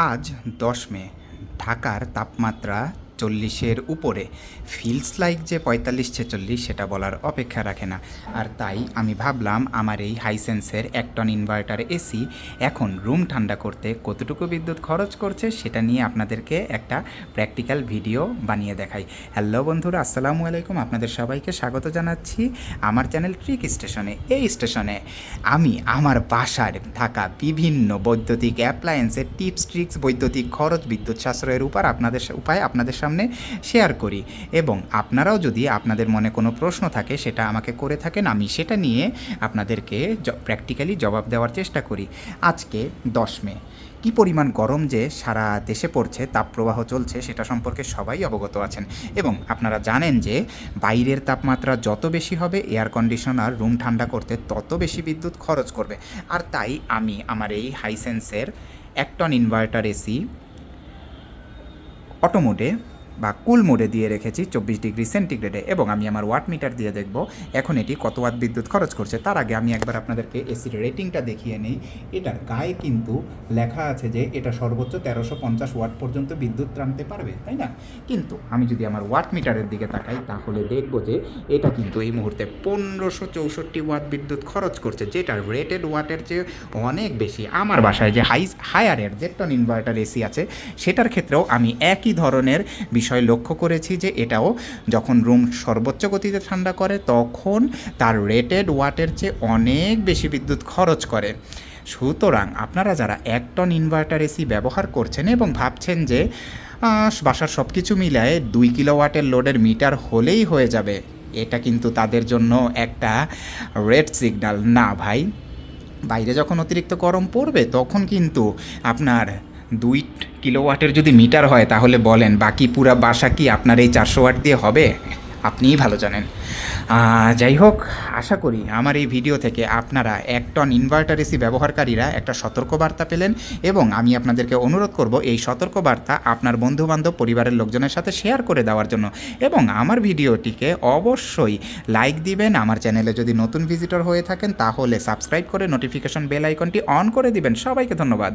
আজ দশ মে ঢাকার তাপমাত্রা চল্লিশের উপরে। ফিলস লাইক যে পঁয়তাল্লিশ ছেচল্লিশ সেটা বলার অপেক্ষা রাখে না। আর তাই আমি ভাবলাম, আমার এই হাইসেন্সের এক টন ইনভার্টার এসি এখন রুম ঠান্ডা করতে কতটুকু বিদ্যুৎ খরচ করছে সেটা নিয়ে আপনাদেরকে একটা প্র্যাকটিক্যাল ভিডিও বানিয়ে দেখাই। হ্যালো বন্ধুরা, আসসালামু আলাইকুম। আপনাদের সবাইকে স্বাগত জানাচ্ছি আমার চ্যানেল ট্রিক স্টেশনে। এই স্টেশনে আমি, আমার বাসার থাকা বিভিন্ন বৈদ্যুতিক অ্যাপ্লায়েন্সের টিপস, ট্রিক্স, বৈদ্যুতিক খরচ, বিদ্যুৎ সাশ্রয়ের উপর আপনাদের, উপায় আপনাদের সামনে শেয়ার করি। এবং আপনারাও যদি আপনাদের মনে কোনো প্রশ্ন থাকে, সেটা আমাকে করে থাকেন। আমি সেটা নিয়ে আপনাদেরকে প্র্যাকটিক্যালি জবাব দেওয়ার চেষ্টা করি। আজকে দশ মে। কী পরিমাণ গরম যে সারা দেশে পড়ছে তাপপ্রবাহ চলছে, সেটা সম্পর্কে সবাই অবগত আছেন। এবং আপনারা জানেন যে বাইরের তাপমাত্রা যত বেশি হবে এয়ার কন্ডিশনার রুম ঠান্ডা করতে তত বেশি বিদ্যুৎ খরচ করবে। আর তাই আমি আমার এই হাইসেন্সের একটন ইনভার্টার এসি অটো মোডে বা কুল মোডে দিয়ে রেখেছি চব্বিশ ডিগ্রি সেন্টিগ্রেডে। এবং আমি আমার ওয়াট মিটার দিয়ে দেখব এখন এটি কত ওয়াট বিদ্যুৎ খরচ করছে। তার আগে আমি একবার আপনাদেরকে এসির রেটিংটা দেখিয়ে নিই। এটার গায়ে কিন্তু লেখা আছে যে এটা সর্বোচ্চ তেরোশো পঞ্চাশ ওয়াট পর্যন্ত বিদ্যুৎ টানতে পারবে, তাই না? কিন্তু আমি যদি আমার ওয়াট মিটারের দিকে তাকাই, তাহলে দেখব যে এটা কিন্তু এই মুহূর্তে পনেরোশো চৌষট্টি ওয়াট বিদ্যুৎ খরচ করছে যেটা রেটেড ওয়াটের চেয়ে অনেক বেশি। আমার বাসায় যে হাই হায়ারের যে টন ইনভার্টার এসি আছে, সেটার ক্ষেত্রেও আমি একই ধরনের বিষয় লক্ষ্য করেছি যে এটাও যখন রুম সর্বোচ্চ গতিতে ঠান্ডা করে, তখন তার রেটেড ওয়াটের চেয়ে অনেক বেশি বিদ্যুৎ খরচ করে। সুতরাং আপনারা যারা এক টন ইনভার্টার এসি ব্যবহার করছেন এবং ভাবছেন যে বাসার সব কিছু মিলায় দুই কিলোওয়াটের লোডের মিটার হলেই হয়ে যাবে, এটা কিন্তু তাদের জন্য একটা রেড সিগনাল না ভাই, বাইরে যখন অতিরিক্ত গরম পড়বে, তখন কিন্তু আপনার দুই কিলোওয়াটের যদি মিটার হয় তাহলে বলেন, বাকি পুরা বাসা কি আপনার এই চারশো ওয়াট দিয়ে হবে? আপনিই ভালো জানেন। যাই হোক, আশা করি আমার এই ভিডিও থেকে আপনারা এক টন ইনভার্টার এসি ব্যবহারকারীরা একটা সতর্কবার্তা পেলেন এবং আমি আপনাদেরকে অনুরোধ করব এই সতর্কবার্তা আপনার বন্ধুবান্ধব, পরিবারের লোকজনের সাথে শেয়ার করে দেওয়ার জন্য এবং আমার ভিডিওটিকে অবশ্যই লাইক দিবেন। আমার চ্যানেলে যদি নতুন ভিজিটর হয়ে থাকেন তাহলে সাবস্ক্রাইব করে নোটিফিকেশন বেল আইকনটি অন করে দিবেন। সবাইকে ধন্যবাদ।